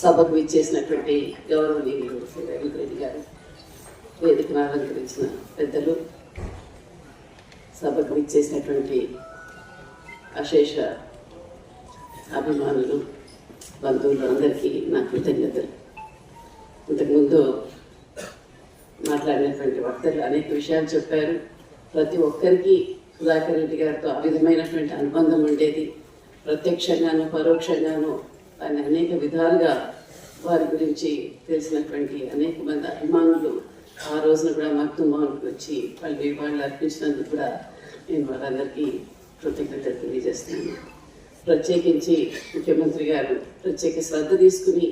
సభకు ఇచ్చేసినటువంటి గౌరవనీయులు శ్రీ రవీంద్ర రెడ్డి గారు వేదికను అలంకరించిన పెద్దలు సభకు ఇచ్చేసినటువంటి అశేష అభిమానులు బంధువులు అందరికీ నా కృతజ్ఞతలు. ఇంతకుముందు మాట్లాడినటువంటి వక్తలు అనేక విషయాలు చెప్పారు. ప్రతి ఒక్కరికి సుధాకర్ రెడ్డి గారితో ఆ విధమైనటువంటి అనుబంధం ఉండేది. ప్రత్యక్షంగాను పరోక్షంగాను ఆయన అనేక విధాలుగా వారి గురించి తెలిసినటువంటి అనేక మంది అభిమానులు ఆ రోజున కూడా మక్తుమానికి వచ్చి వాళ్ళు వాళ్ళు అర్పించినందుకు కూడా నేను వాళ్ళందరికీ కృతజ్ఞత తెలియజేస్తాను ప్రత్యేకించి ముఖ్యమంత్రి గారు ప్రత్యేక శ్రద్ధ తీసుకుని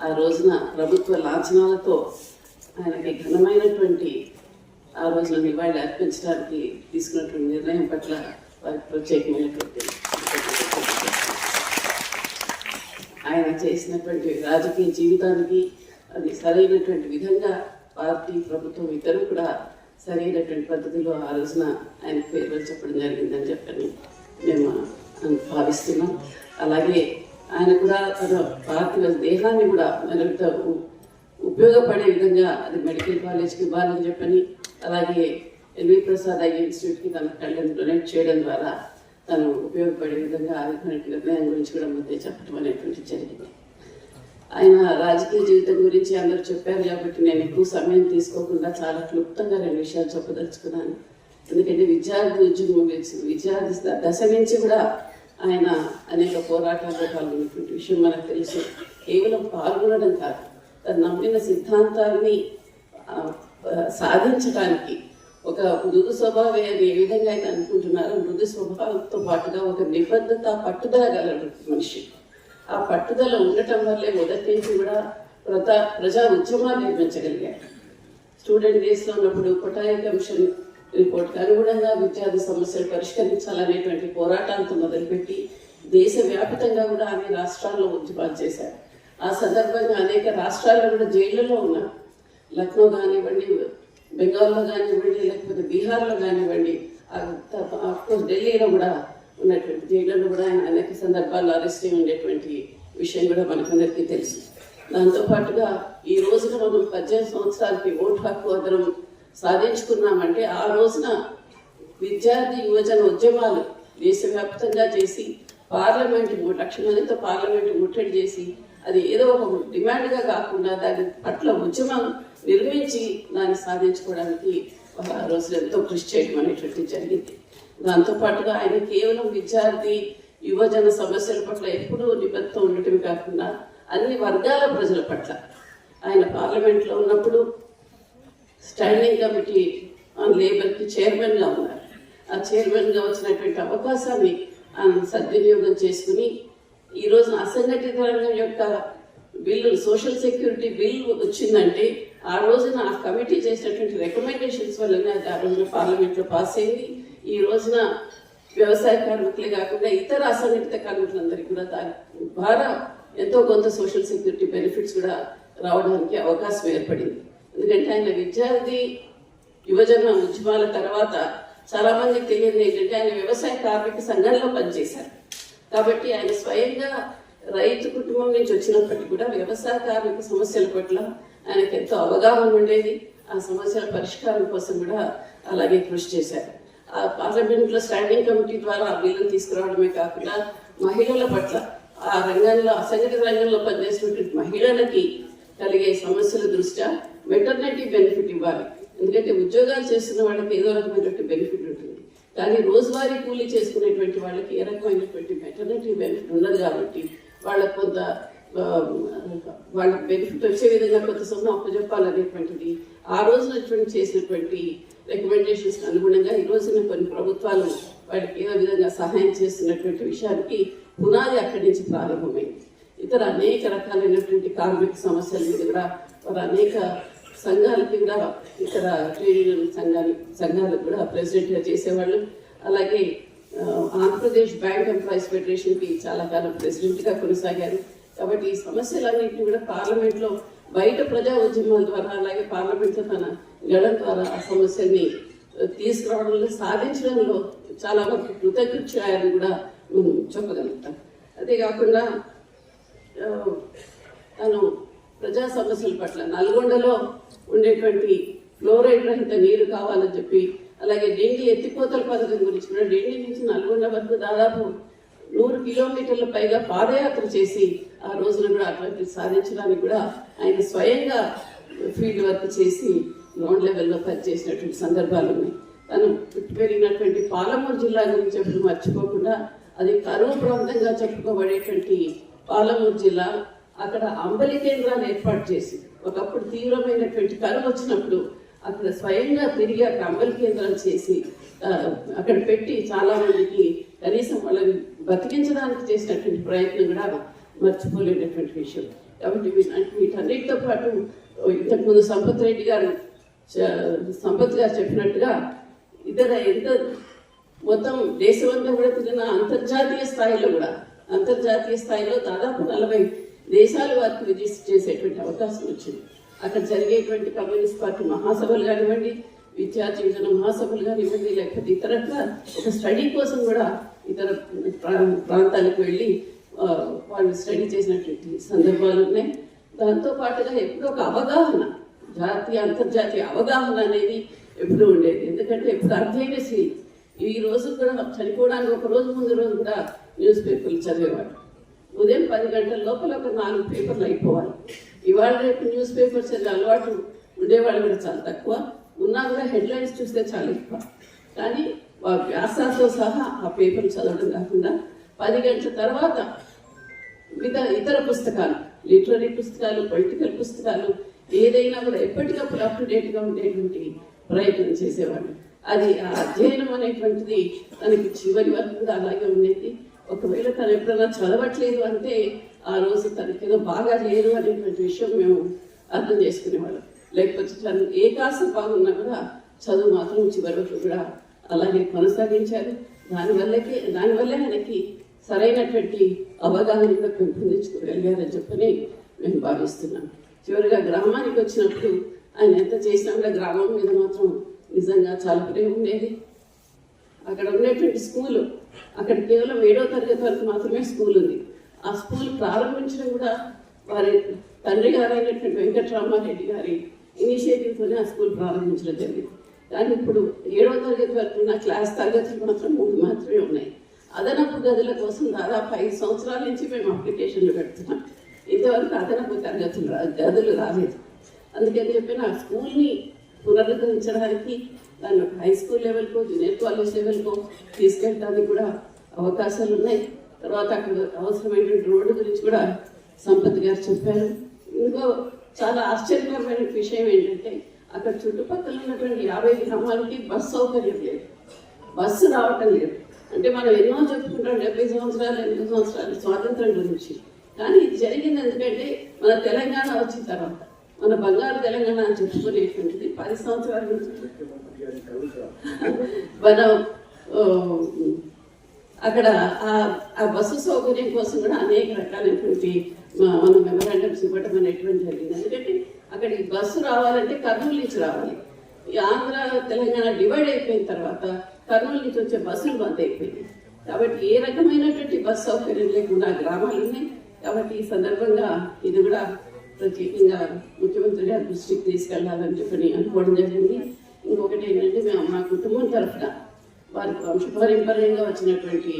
ఆ రోజున ప్రభుత్వ లాంఛనాలతో ఆయనకి ఘనమైనటువంటి ఆ రోజున నివాళి అర్పించడానికి తీసుకున్నటువంటి నిర్ణయం పట్ల వారికి ప్రత్యేకమైనటువంటి ఆయన చేసినటువంటి రాజకీయ జీవితానికి అది సరైనటువంటి విధంగా పార్టీ ప్రభుత్వం ఇద్దరు కూడా సరైనటువంటి పద్ధతిలో ఆ రోజున ఆయన పేరు చెప్పడం జరిగిందని చెప్పని మేము భావిస్తున్నాం. అలాగే ఆయన కూడా తన పార్టీ దేహాన్ని కూడా మరింత ఉపయోగపడే విధంగా అది మెడికల్ కాలేజ్కి ఇవ్వాలని చెప్పని అలాగే ఎల్వి ప్రసాద్ ఐ ఇన్స్టిట్యూట్కి తన కళ్ళని డొనేట్ చేయడం ద్వారా తను ఉపయోగపడే విధంగా ఆరోగ్యమైన నిర్ణయం గురించి కూడా మధ్య చెప్పడం అనేటువంటి జరిగింది. ఆయన రాజకీయ జీవితం గురించి అందరూ చెప్పారు కాబట్టి నేను ఎక్కువ సమయం తీసుకోకుండా చాలా క్లుప్తంగా రెండు విషయాలు చెప్పదలుచుకున్నాను. ఎందుకంటే విద్యార్థి ఉద్యమం విద్యార్థి దశ నుంచి కూడా ఆయన అనేక పోరాటాల్లో పాల్గొన్నటువంటి విషయం మనకు తెలుసు. కేవలం పాల్గొనడం కాదు తను నమ్మిన సిద్ధాంతాలని సాధించడానికి ఒక మృదు స్వభావే అని ఏ విధంగా అయితే అనుకుంటున్నారో మృదు స్వభావంతో పాటుగా ఒక నిబద్ధత పట్టుదల గలడు మనిషి. ఆ పట్టుదల ఉండటం వల్లే మొదటి నుంచి కూడా ప్రజా ప్రజా ఉద్యమాలు నిర్మించగలిగాడు. స్టూడెంట్ డేస్లో ఉన్నప్పుడు కొటాయి కమిషన్ రిపోర్ట్కి అనుగుణంగా విద్యార్థి సమస్యలు పరిష్కరించాలనేటువంటి పోరాటాలతో మొదలుపెట్టి దేశవ్యాప్తంగా కూడా అన్ని రాష్ట్రాల్లో ఉద్యమాలు చేశారు ఆ సందర్భంగా అనేక రాష్ట్రాల్లో కూడా జైళ్ళలో ఉన్నారు లక్నో కానివ్వండి బెంగాల్లో కానివ్వండి లేకపోతే బీహార్లో కానివ్వండి కోర్స్ ఢిల్లీలో కూడా ఉన్నటువంటి జైళ్ళలో కూడా ఆయన అనేక సందర్భాల్లో అరెస్ట్ అయి ఉండేటువంటి విషయం కూడా మనకందరికీ తెలుసు. దాంతోపాటుగా ఈ రోజున మనం పద్దెనిమిది సంవత్సరాలకి ఓటు హక్కు అందరం సాధించుకున్నామంటే ఆ రోజున విద్యార్థి యువజన ఉద్యమాలు దేశవ్యాప్తంగా చేసి పార్లమెంట్ ము- లక్ష మందితో పార్లమెంట్ ముట్టడి చేసి అది ఏదో ఒక డిమాండ్గా కాకుండా దాని పట్ల ఉద్యమం నిర్మించి దాన్ని సాధించుకోవడానికి ఆ రోజులు ఎంతో కృషి చేయడం అనేటువంటి జరిగింది. దాంతోపాటుగా ఆయన కేవలం విద్యార్థి యువజన సమస్యల పట్ల ఎప్పుడూ నిబద్ధత ఉండటమే కాకుండా అన్ని వర్గాల ప్రజల పట్ల. ఆయన పార్లమెంట్లో ఉన్నప్పుడు స్టాండింగ్ కమిటీ ఆన్ లేబర్కి చైర్మన్గా ఉన్నారు. ఆ చైర్మన్గా వచ్చినటువంటి అవకాశాన్ని ఆయన సద్వినియోగం చేసుకుని ఈరోజు అసంఘటిత రంగం యొక్క బిల్లు సోషల్ సెక్యూరిటీ బిల్ వచ్చిందంటే ఆ రోజున ఆ కమిటీ చేసినటువంటి రికమెండేషన్స్ వల్లనే అది ఆ రోజున పార్లమెంట్లో పాస్ అయింది. ఈ రోజున వ్యవసాయ కార్మికులే కాకుండా ఇతర అసంఘటిత కార్మికులందరికీ కూడా దాని ద్వారా ఎంతో కొంత సోషల్ సెక్యూరిటీ బెనిఫిట్స్ కూడా రావడానికి అవకాశం ఏర్పడింది. ఎందుకంటే ఆయన విద్యార్థి యువజన ఉద్యమాల తర్వాత చాలా మంది తెలియదు ఏంటంటే ఆయన వ్యవసాయ కార్మిక సంఘంలో పనిచేశారు. కాబట్టి ఆయన స్వయంగా రైతు కుటుంబం నుంచి వచ్చినప్పటికీ కూడా వ్యవసాయ కార్మిక సమస్యల పట్ల ఆయనకు ఎంతో అవగాహన ఉండేది. ఆ సమస్యల పరిష్కారం కోసం కూడా అలాగే కృషి చేశారు. ఆ పార్లమెంట్లో స్టాండింగ్ కమిటీ ద్వారా ఆ బిల్లును తీసుకురావడమే కాకుండా మహిళల పట్ల ఆ రంగంలో అసంఘటిత రంగంలో పనిచేసినటువంటి మహిళలకి కలిగే సమస్యల దృష్ట్యా మెటర్నిటీ బెనిఫిట్ ఇవ్వాలి. ఎందుకంటే ఉద్యోగాలు చేస్తున్న వాళ్ళకి ఏదో రకమైనటువంటి బెనిఫిట్ ఉంటుంది. కానీ రోజువారీ కూలీ చేసుకునేటువంటి వాళ్ళకి ఏ రకమైనటువంటి మెటర్నిటీ బెనిఫిట్ ఉండదు కాబట్టి వాళ్ళకు కొంత వాళ్ళ వాళ్ళకి బెనిఫిట్ వచ్చే విధంగా కొంత సొమ్ము అప్పచెప్పాలనేటువంటిది ఆ రోజున చేసినటువంటి రికమెండేషన్స్ అనుగుణంగా ఈ రోజున కొన్ని ప్రభుత్వాలు వాటికి ఏదో విధంగా సహాయం చేస్తున్నటువంటి విషయానికి పునాది అక్కడి నుంచి ప్రారంభమైంది. ఇతర అనేక రకాలైనటువంటి కార్మిక సమస్యల మీద కూడా వారు అనేక సంఘాలకి కూడా ఇతర ట్రేడ్ యూనియన్ సంఘాలు సంఘాలకు కూడా ప్రెసిడెంట్గా చేసేవాళ్ళు. అలాగే ఆంధ్రప్రదేశ్ బ్యాంక్ ఎంప్లాయీస్ ఫెడరేషన్కి చాలా కాలం ప్రెసిడెంట్గా కొనసాగారు. కాబట్టి ఈ సమస్యలన్నింటినీ కూడా పార్లమెంట్లో బయట ప్రజా ఉద్యమం ద్వారా అలాగే పార్లమెంట్లో తన గడం ద్వారా ఆ సమస్యల్ని తీసుకురావడంలో సాధించడంలో చాలా వరకు కృతకృత్యాలను కూడా చెప్పగలుగుతాం. చెప్పగలుగుతాను అదే కాకుండా తను ప్రజా సమస్యల పట్ల నల్గొండలో ఉండేటువంటి ఫ్లోరైడ్ రహిత నీరు కావాలని చెప్పి అలాగే డిండి ఎత్తిపోతల పథకం గురించి కూడా డిండి నుంచి నల్గొండ వరకు దాదాపు నూరు కిలోమీటర్ల పైగా పాదయాత్ర చేసి ఆ రోజున కూడా అటువంటి సాధించడానికి కూడా ఆయన స్వయంగా ఫీల్డ్ వర్క్ చేసి గ్రౌండ్ లెవెల్లో పనిచేసినటువంటి సందర్భాలు ఉన్నాయి. తను పుట్టి పెరిగినటువంటి పాలమూరు జిల్లా గురించి ఎప్పుడు మర్చిపోకుండా అది కరువు ప్రాంతంగా చెప్పుకోబడేటువంటి పాలమూరు జిల్లా. అక్కడ అంబలి కేంద్రాలు ఏర్పాటు చేసి ఒకప్పుడు తీవ్రమైనటువంటి కరువు వచ్చినప్పుడు అక్కడ స్వయంగా తిరిగి అక్కడ అంబలి కేంద్రాలు చేసి అక్కడ పెట్టి చాలా మందికి కనీసం వాళ్ళని బతికించడానికి చేసినటువంటి ప్రయత్నం కూడా మర్చిపోలేనటువంటి విషయం. కాబట్టి వీటి- వీటన్నిటితో పాటు ఇంతకుముందు సంపత్ రెడ్డి గారు సంపత్ గారు చెప్పినట్టుగా ఇతర ఎంత మొత్తం దేశమంతా కూడా తిరిగిన అంతర్జాతీయ స్థాయిలో కూడా అంతర్జాతీయ స్థాయిలో దాదాపు నలభై దేశాలు వారికి విజిట్ చేసేటువంటి అవకాశం వచ్చింది. అక్కడ జరిగేటువంటి కమ్యూనిస్ట్ పార్టీ మహాసభలు కానివ్వండి విద్యార్థి విజన మహాసభలు కానివ్వండి లేకపోతే ఇతరత్ర ఒక స్టడీ కోసం కూడా ఇతర ప్రా- ప్రాంతాలకు వెళ్ళి వాళ్ళు స్టడీ చేసినటువంటి సందర్భాలు ఉన్నాయి దాంతో పాటుగా ఎప్పుడూ ఒక అవగాహన జాతీయ అంతర్జాతీయ అవగాహన అనేది ఎప్పుడూ ఉండేది. ఎందుకంటే ఎప్పుడు అర్థమైనసి ఈ రోజు కూడా చనిపోవడానికి ఒక రోజు ముందు రోజు కూడా న్యూస్ పేపర్లు చదివేవాడు ఉదయం పది గంటల లోపల ఒక నాలుగు పేపర్లు అయిపోవాలి. ఇవాళ రేపు న్యూస్ పేపర్ చదివే అలవాటు ఉండేవాళ్ళు కూడా చాలా తక్కువ. ఉన్నా కూడా హెడ్లైన్స్ చూస్తే చాలా ఎక్కువ. కానీ వ్యాసాలతో సహా ఆ పేపర్లు చదవడం కాకుండా పది గంటల తర్వాత మిగతా ఇతర పుస్తకాలు లిటరీ పుస్తకాలు పొలిటికల్ పుస్తకాలు ఏదైనా కూడా ఎప్పటికప్పుడు అప్ టు డేట్గా ఉండేటువంటి ప్రయత్నం చేసేవాడు అది ఆ అధ్యయనం అనేటువంటిది తనకి చివరి వరకు కూడా అలాగే ఉండేది. ఒకవేళ తను ఎప్పుడైనా చదవట్లేదు అంటే ఆ రోజు తనకి ఏదో బాగా లేదు అనేటువంటి విషయం మేము అర్థం చేసుకునేవాళ్ళం. లేకపోతే తను ఏ కాస్త బాగున్నా కూడా చదువు మాత్రం చివరి వరకు కూడా అలాగే కొనసాగించారు. దానివల్లకే దానివల్లే ఆయనకి సరైనటువంటి అవగాహన కూడా పెంపొందించుకోగలిగారని చెప్పని మేము భావిస్తున్నాం. చివరిగా గ్రామానికి వచ్చినప్పుడు ఆయన ఎంత చేసినా కూడా గ్రామం మీద మాత్రం నిజంగా చాలా ప్రేమ ఉండేది. అక్కడ ఉన్నటువంటి స్కూలు అక్కడ కేవలం ఏడో తరగతి వరకు మాత్రమే స్కూల్ ఉంది. ఆ స్కూల్ ప్రారంభించడం కూడా వారి తండ్రి గారైనటువంటి వెంకటరామారెడ్డి గారి ఇనిషియేటివ్తోనే ఆ స్కూల్ ప్రారంభించడం జరిగింది. కానీ ఇప్పుడు ఏడో తరగతి వరకు ఉన్న క్లాస్ తరగతులు మాత్రం మూడు మాత్రమే ఉన్నాయి. అదనపు గదుల కోసం దాదాపు ఐదు సంవత్సరాల నుంచి మేము అప్లికేషన్లు పెడుతున్నాం. ఇంతవరకు అదనపు తరగతులు గదులు రాలేదు. అందుకని చెప్పి నా స్కూల్ని పునరుద్ధరించడానికి దాన్ని హై స్కూల్ లెవెల్కో జూనియర్ కాలేజ్ లెవెల్కో తీసుకెళ్ళడానికి కూడా అవకాశాలు ఉన్నాయి. తర్వాత అక్కడ అవసరమైనటువంటి రోడ్డు గురించి కూడా సంపత్ గారు చెప్పారు. ఇంకో చాలా ఆశ్చర్యకరమైన విషయం ఏంటంటే అక్కడ చుట్టుపక్కల ఉన్నటువంటి యాభై గ్రామాలకి బస్సు సౌకర్యం లేదు. బస్సు రావటం లేదు. అంటే మనం ఎన్నో చెప్పుకుంటాం డెబ్బై సంవత్సరాలు ఎనిమిది సంవత్సరాలు స్వాతంత్రం గురించి. కానీ ఇది జరిగింది ఎందుకంటే మన తెలంగాణ వచ్చిన తర్వాత. మన బంగారు తెలంగాణ అని చెప్పుకునేటువంటిది పది సంవత్సరాల నుంచి మనం అక్కడ ఆ- బస్సు సౌకర్యం కోసం కూడా అనేక రకాలైనటువంటి మనం మెమరాండమ్స్ ఇవ్వటం అనేటువంటి జరిగింది. ఎందుకంటే అక్కడికి బస్సు రావాలంటే కర్నూలు నుంచి రావాలి. ఆంధ్ర తెలంగాణ డివైడ్ అయిపోయిన తర్వాత కర్నూలు నుంచి వచ్చే బస్సులు బంద్ అయిపోయింది కాబట్టి ఏ రకమైనటువంటి బస్ సౌకర్యం లేకుండా గ్రామాలు ఉన్నాయి. కాబట్టి ఈ సందర్భంగా ఇది కూడా ప్రత్యేకంగా ముఖ్యమంత్రి గారి దృష్టికి తీసుకెళ్ళాలని చెప్పని అనుకోవడం జరిగింది. ఇంకొకటి ఏంటంటే మేము మా కుటుంబం తరఫున వారికి వంశపారంపర్యంగా వచ్చినటువంటి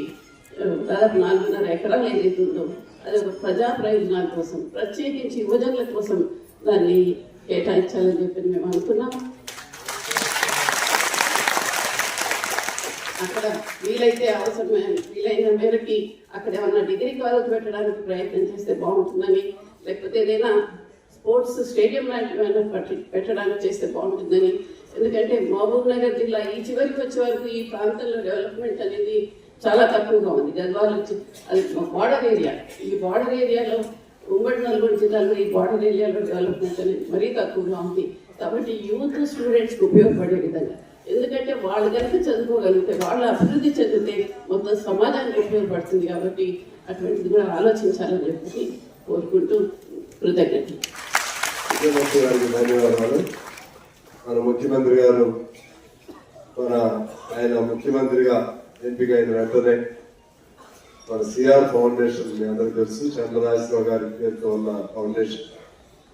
దాదాపు నాలుగున్నర ఎకరాలు ఏదైతే ఉందో అది ఒక ప్రజా ప్రయోజనాల కోసం ప్రత్యేకించి యువజనుల కోసం దాన్ని కేటాయించాలని చెప్పి మేము అనుకున్నాం. అక్కడ వీలైతే అవసరమైన వీలైన మేరకి అక్కడ ఏమన్నా డిగ్రీ కాలేజ్ పెట్టడానికి ప్రయత్నం చేస్తే బాగుంటుందని లేకపోతే ఏదైనా స్పోర్ట్స్ స్టేడియం లాంటివి ఏమైనా పెట్టడానికి చేస్తే బాగుంటుందని. ఎందుకంటే మహబూబ్ నగర్ జిల్లా ఈ చివరికి వచ్చే వరకు ఈ ప్రాంతంలో డెవలప్మెంట్ అనేది చాలా తక్కువగా ఉంది. గద్వాల నుంచి అది బార్డర్ ఏరియా. ఈ బార్డర్ ఏరియాలో ఉమ్మడి నల్గొండ జిల్లాలో ఈ బార్డర్ ఏరియాలో డెవలప్మెంట్ అనేది మరీ తక్కువగా ఉంది. కాబట్టి యూత్ స్టూడెంట్స్కి ఉపయోగపడే విధంగా. ఎందుకంటే వాళ్ళు కనుక చదువుకోగలిగితే వాళ్ళు అభివృద్ధి చెందితే మొత్తం సమాజానికి ఉపయోగపడుతుంది కాబట్టి అటువంటిది కూడా ఆలోచించాలని చెప్పి కోరుకుంటూ కృతజ్ఞతలు. ముఖ్యమంత్రి గారికి ధన్యవాదాలు. మన ముఖ్యమంత్రి గారు మన ఆయన ముఖ్యమంత్రిగా ఎంపికైన వెంటనే మన సిఆర్ ఫౌండేషన్ మీ అందరికీ తెలుసు. చంద్రరాజరావు గారి పేరుతో ఉన్న ఫౌండేషన్.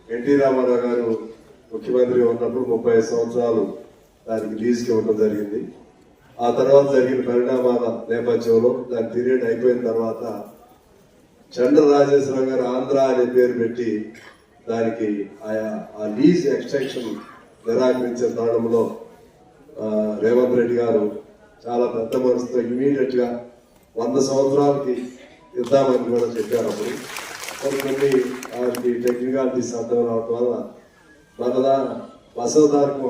ఎన్టీ రామారావు గారు ముఖ్యమంత్రి ఉన్నప్పుడు ముప్పై సంవత్సరాలు దానికి లీజ్కి ఇవ్వడం జరిగింది. ఆ తర్వాత జరిగిన పరిణామాల నేపథ్యంలో దాని పీరియడ్ అయిపోయిన తర్వాత చంద్ర రాజేశ్వరరావు గారు ఆంధ్ర అనే పేరు పెట్టి దానికి ఆయా- ఆ లీజ్ ఎక్స్టెన్షన్ నిరాకరించే తరుణంలో రేవంత్ రెడ్డి గారు చాలా పెద్ద మనసుతో ఇమీడియట్గా వంద సంవత్సరాలకి ఇద్దామని కూడా చెప్పారు అప్పుడు. కొన్ని కొన్ని వారికి టెక్నికాలిటీస్ అర్థం రావడం వల్ల మన దా-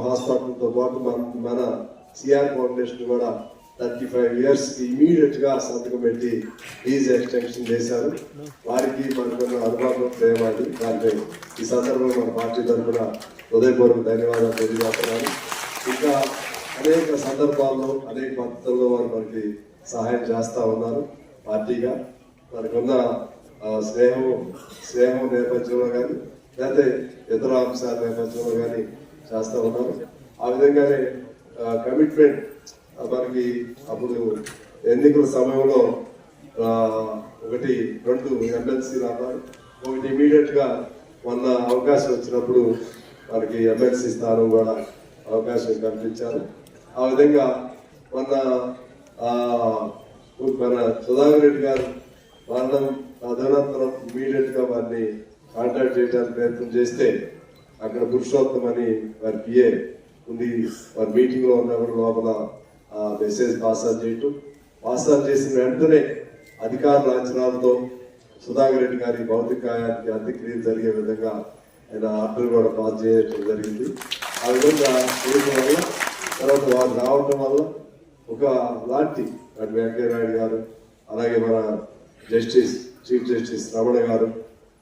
హాస్పిటల్తో పాటు మన మన సిఆర్ ఫౌండేషన్ కూడా థర్టీ ఫైవ్ ఇయర్స్ ఇమీడియట్గా ఇమీడియట్గా సంతకం పెట్టి ఈజ్ ఎక్స్టెన్షన్ చేశారు. వారికి మనకున్న అనుభవం ప్రేమాది దానిపై ఈ సందర్భంలో మన పార్టీ తరఫున హృదయపూర్వక ధన్యవాదాలు తెలియజేస్తున్నాను. ఇంకా అనేక సందర్భాల్లో అనేక పద్ధతుల్లో వారు మనకి సహాయం చేస్తూ ఉన్నారు. పార్టీగా మనకున్న స్నేహం స్నేహం నేపథ్యంలో కానీ లేకపోతే ఇతర అంశాల నేపథ్యంలో కానీ చేస్తూ ఉన్నారు ఆ విధంగానే కమిట్మెంట్ మనకి అప్పుడు ఎన్నికల సమయంలో ఒకటి రెండు ఎమ్మెల్సీలు అన్నారు. ఒకటి ఇమీడియట్గా మొన్న అవకాశం వచ్చినప్పుడు మనకి ఎమ్మెల్సీ స్థానం కూడా అవకాశం కల్పించారు. ఆ విధంగా మొన్న మన సుధాకర్ రెడ్డి గారు మరణం తదనంతరం ఇమీడియట్గా వారిని కాంటాక్ట్ చేయడానికి ప్రయత్నం చేస్తే అక్కడ పురుషోత్తం అని వారి పిఏ ఉంది. వారి మీటింగ్లో ఉన్నప్పుడు లోపల ఆ మెసేజ్ పాస్ ఆన్ చేయటం. పాస్ ఆన్ చేసిన వెంటనే అధికార లాంఛనాలతో సుధాకర్ రెడ్డి గారి భౌతిక కాయానికి అంత్యక్రియలు జరిగే విధంగా ఆయన ఆర్డర్ కూడా పాస్ చేయడం జరిగింది. ఆ విధంగా చేయడం వల్ల తర్వాత వారు రావటం వల్ల ఒక లాంటి వెంకయ్య నాయుడు గారు అలాగే మన జస్టిస్ చీఫ్ జస్టిస్ రమణ గారు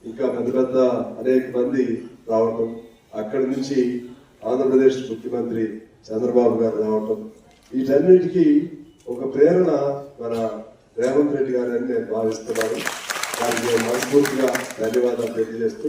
ఇంకా పెద్ద పెద్ద అనేక మంది రావటం అక్కడి నుంచి ఆంధ్రప్రదేశ్ ముఖ్యమంత్రి చంద్రబాబు గారు రావటం వీటన్నిటికీ ఒక ప్రేరణ మన రేవంత్ రెడ్డి గారు అని నేను భావిస్తున్నాను. దానికి మనస్ఫూర్తిగా ధన్యవాదాలు తెలియజేస్తూ